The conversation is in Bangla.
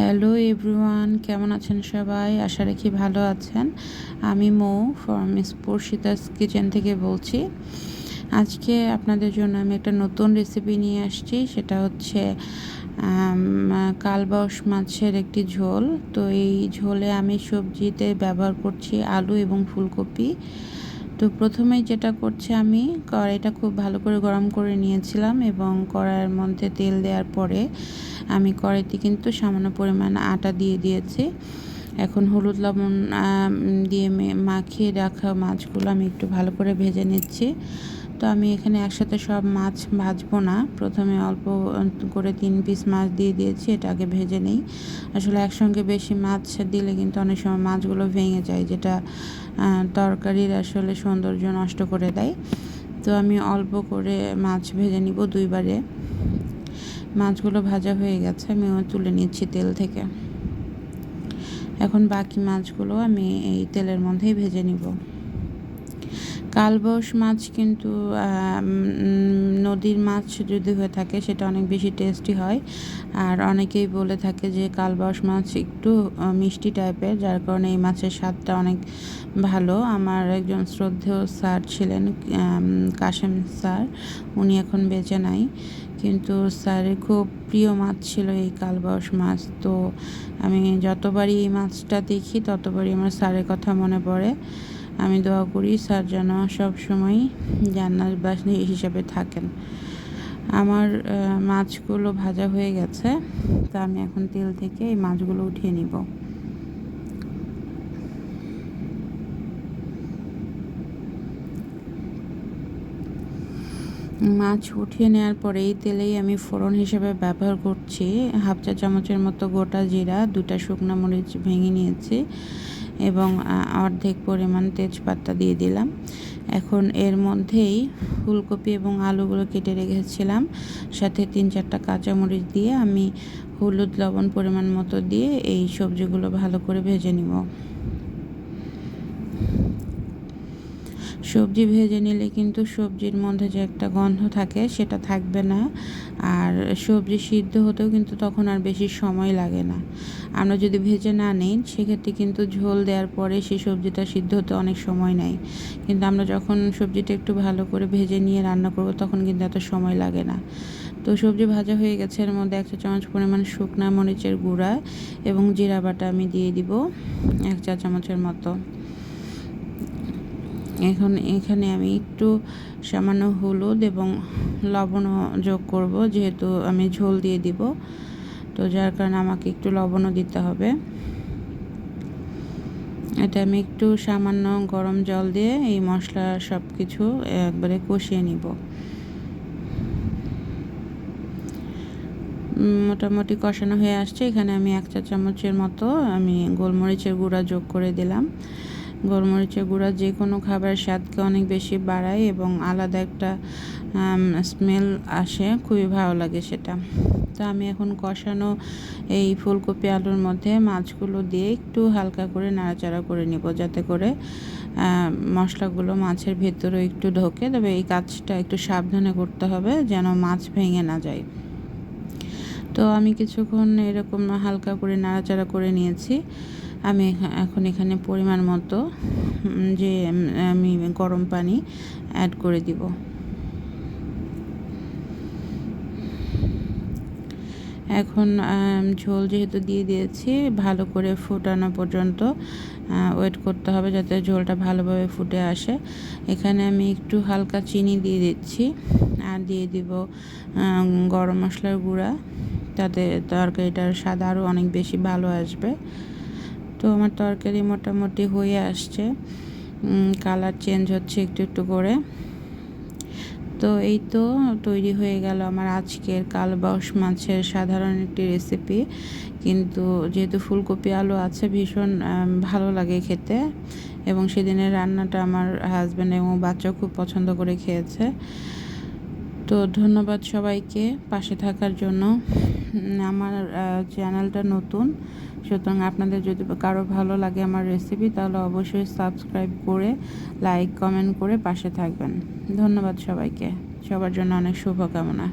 হ্যালো এভরিওয়ান কেমন আছেন সবাই? আশা রাখি ভালো আছেন। আমি মৌ ফ্রম স্পর্শিতাস কিচেন থেকে বলছি। আজকে আপনাদের জন্য আমি একটা নতুন রেসিপি নিয়ে আসছি। সেটা হচ্ছে কালবাউস মাছের একটি ঝোল। তো এই ঝোলে আমি সবজিতে ব্যবহার করছি আলু এবং ফুলকপি। তো প্রথমেই যেটা করছি আমি, কড়াইটা খুব ভালো করে গরম করে নিয়েছিলাম এবং কড়াইয়ের মধ্যে তেল দেওয়ার পরে আমি কড়াইতে কিন্তু সামান্য পরিমাণ আটা দিয়ে দিয়েছি। এখন হলুদ লবণ দিয়ে মাখিয়ে রাখা মাছগুলো আমি একটু ভালো করে ভেজে নিচ্ছি। তো আমি এখানে একসাথে সব মাছ ভাজবো না। প্রথমে অল্প করে তিন পিস মাছ দিয়ে দিয়েছি, এটা আগে ভেজে নেই। আসলে একসঙ্গে বেশি মাছ দিলে কিন্তু অনেক সময় মাছগুলো ভেঙে যায়, যেটা তরকারির আসলে সৌন্দর্য নষ্ট করে দেয়। তো আমি অল্প করে মাছ ভেজে নিব দুইবারে। মাছগুলো ভাজা হয়ে গেছে, আমি তুলে নিচ্ছি তেল থেকে। এখন বাকি মাছগুলো আমি এই তেলের মধ্যেই ভেজে নিব। কালবস মাছ কিন্তু নদীর মাছ যদি হয়ে থাকে, সেটা অনেক বেশি টেস্টি হয়। আর অনেকেই বলে থাকে যে কালবাস মাছ একটু মিষ্টি টাইপের যার কারণে এই মাছের স্বাদটা অনেক ভালো। আমার একজন শ্রদ্ধেয় স্যার ছিলেন কাশেম স্যার, উনি এখন বেঁচে নাই। কিন্তু স্যারের খুব প্রিয় মাছ ছিল এই কালবাস মাছ। তো আমি যতবারই এই মাছটা দেখি, ততবারই আমার স্যারের কথা মনে পড়ে। আমি দোয়া করি স্যার যেন সবসময় জান্নাতবাসী হিসাবে থাকেন। আমার মাছগুলো ভাজা হয়ে গেছে, তা আমি এখন তেল থেকে এই মাছগুলো উঠিয়ে নিব। মাছ উঠিয়ে নেওয়ার পরে এই তেলেই আমি ফোড়ন হিসেবে ব্যবহার করছি। হাফ চা চামচের মতো গোটা জিরা দুটা শুকনো মরিচ ভেঙে নিয়েছি এবং অর্ধেক পরিমাণ তেজপাতা দিয়ে দিলাম। এখন এর মধ্যেই ফুলকপি এবং আলুগুলো কেটে রেখেছিলাম। সাথে তিন চারটা কাঁচামরিচ দিয়ে আমি হলুদ লবণ পরিমাণ মতো দিয়ে এই সবজিগুলো ভালো করে ভেজে নিব। সবজি ভেজে নিলে কিন্তু সবজির মধ্যে যে একটা গন্ধ থাকে সেটা থাকবে না। আর সবজি সিদ্ধ হতেও কিন্তু তখন আর বেশি সময় লাগে না। আমরা যদি ভেজে না নিই, সেক্ষেত্রে কিন্তু ঝোল দেওয়ার পরে সেই সবজিটা সিদ্ধ হতে অনেক সময় নেয়। কিন্তু আমরা যখন সবজিটা একটু ভালো করে ভেজে নিয়ে রান্না করব, তখন কিন্তু এত সময় লাগে না। তো সবজি ভাজা হয়ে গেছে, এর মধ্যে একশো চামচ পরিমাণ শুকনা মরিচের গুঁড়া এবং জিরা বাটা আমি দিয়ে দিব, এক চা চামচের মতো। এখন এখানে আমি একটু সামান্য হলুদ এবং লবণও যোগ করব, যেহেতু আমি ঝোল দিয়ে দিব। তো যার কারণে আমাকে একটু লবণও দিতে হবে। এটা আমি একটু সামান্য গরম জল দিয়ে এই মশলা সব কিছু একবারে কষিয়ে নিব। মোটামুটি কষানো হয়ে আসছে। এখানে আমি এক চা চামচের মতো আমি গোলমরিচের গুঁড়া যোগ করে দিলাম। গোলমরিচের গুঁড়া যে কোনো খাবারের স্বাদকে অনেক বেশি বাড়ায় এবং আলাদা একটা স্মেল আসে। খুবই ভালো লাগে সেটা। তো আমি এখন কষানো এই ফুলকপি আলুর মধ্যে মাছগুলো দিয়ে একটু হালকা করে নাড়াচাড়া করে নিব যাতে করে মশলাগুলো মাছের ভেতরে একটু ঢোকে। তবে এই কাজটা একটু সাবধানে করতে হবে যেন মাছ ভেঙে না যায়। তো আমি কিছুক্ষণ এরকম হালকা করে নাড়াচাড়া করে নিয়েছি। আমি এখন এখানে পরিমাণ মতো যে আমি গরম পানি অ্যাড করে দিব। এখন ঝোল যেহেতু দিয়ে দিয়েছি, ভালো করে ফুটানো পর্যন্ত ওয়েট করতে হবে যাতে ঝোলটা ভালোভাবে ফুটে আসে। এখানে আমি একটু হালকা চিনি দিয়ে দিচ্ছি, আর দিয়ে দিব গরম মশলার গুঁড়া। তাতে তরকারিটার স্বাদ আরও অনেক বেশি ভালো আসবে। তো আমার তরকারি মোটামুটি হয়ে আসছে কালার চেঞ্জ হচ্ছে একটু একটু করে। তো এই তো তৈরি হয়ে গেল আমার আজকের কালবাউস মাছের সাধারণ একটি রেসিপি কিন্তু যেহেতু ফুলকপি, আলু আছে ভীষণ ভালো লাগে খেতে এবং সেদিনের রান্নাটা আমার হাজব্যান্ড এবং বাচ্চাও খুব পছন্দ করে খেয়েছে। তো ধন্যবাদ সবাইকে পাশে থাকার জন্য। আমার চ্যানেলটা নতুন। সুতরাং আপনাদের যদি কারও ভালো লাগে আমার রেসিপি তাহলে অবশ্যই সাবস্ক্রাইব করে লাইক কমেন্ট করে পাশে থাকবেন। ধন্যবাদ সবাইকে। সবার জন্য অনেক শুভকামনা।